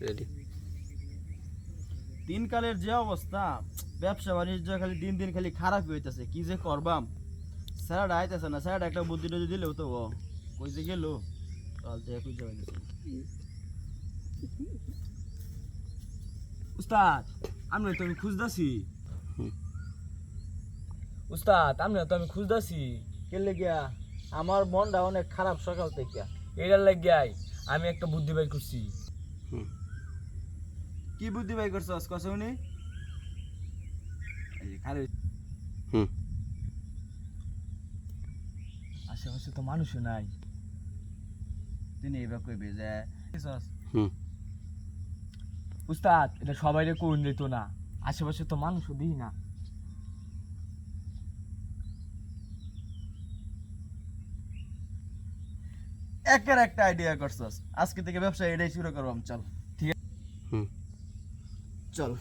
Ready দিনকালের যে অবস্থা ব্যবসা বাণিজ্য খালি দিন দিন খালি খারাপ হইতেছে কি যে করবাম? স্যার আইতেছে না স্যার একটা বুদ্ধি টুদ্ধি দিলেও তো ও কই যে গেল? কাল যে কই গেছে উস্তাদ আমি তো আমি। উস্তাদ আমি তো আমি খুঁজতাছি। কেলে গিয়া আমার মনটা অনেক খারাপ সকাল থেকে। এটার লাগিয়াই আমি একটা বুদ্ধি বের করছি। হুম। কি বুদ্ধি বাই করছস কসে উনি? এই যে খালি হুম। আশেপাশে তো মানুষও নাই। তিনি এবার কইবে যে হুম। উস্তাদ এটা সবাইরে কোন দিত না। আশেপাশে তো মানুষও দিই না। একের একটা আইডিয়া করছস। আজকে থেকে ব্যবসা এটাই শুরু করবাম চল। ঠিক হুম। চল